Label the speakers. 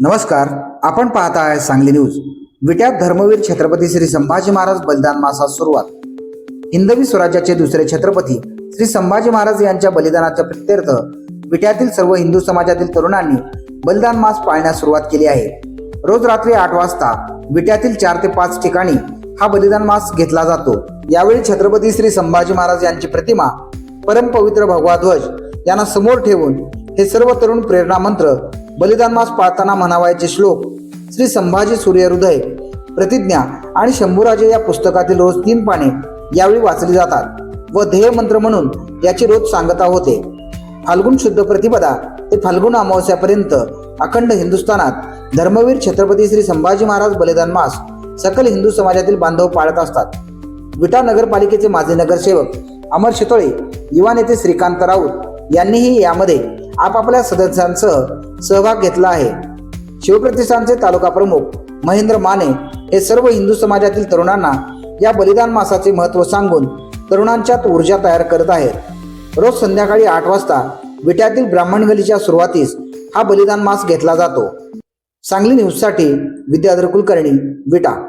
Speaker 1: नमस्कार आपण पाहता आहे सांगली न्यूज. विट्यात धर्मवीर छत्रपती श्री संभाजी महाराज बलिदान मासास सुरुवात. हिंदवी स्वराज्याचे दुसरे छत्रपती श्री संभाजी महाराज यांच्या बलिदानाच्या प्रित्यर्थ विट्यातील सर्व हिंदू समाजातील तरुणांनी बलिदान मास पाळण्यास सुरुवात केली आहे. रोज रात्री आठ वाजता विट्यातील चार ते पाच ठिकाणी हा बलिदान मास घेतला जातो. यावेळी छत्रपती श्री संभाजी महाराज यांची प्रतिमा परमपवित्र भगवा ध्वज यांना समोर ठेवून हे सर्व तरुण प्रेरणा मंत्र बलिदान मास पाळताना म्हणावायचे श्लोक श्री संभाजी सूर्यहृदय प्रतिज्ञा आणि शंभूराजे या पुस्तकातील रोज तीन पाने यावेळी वाचली जातात व ध्येय मंत्र म्हणून याची रोज सांगता होते. फाल्गुन शुद्ध प्रतिपदा ते फाल्गुन अमावस्यापर्यंत अखंड हिंदुस्थानात धर्मवीर छत्रपती श्री संभाजी महाराज बलिदान मास सकल हिंदू समाजातील बांधव पाळत असतात. विटा नगरपालिकेचे माजी नगरसेवक अमर शितोळे युवा नेते श्रीकांत राऊत यांनीही यामध्ये आपापल्या सदस्यांसह सहभाग घेतला आहे. शिवप्रतिष्ठानचे तालुका प्रमुख महेंद्र माने हे सर्व हिंदू समाजातील तरुणांना या बलिदान मासाचे महत्त्व सांगून तरुणांच्यात ऊर्जा तयार करत आहेत. रोज संध्याकाळी आठ वाजता विट्यातील ब्राह्मण गलीच्या सुरुवातीस हा बलिदान मास घेतला जातो. सांगली न्यूजसाठी विद्याधर कुलकर्णी विटा.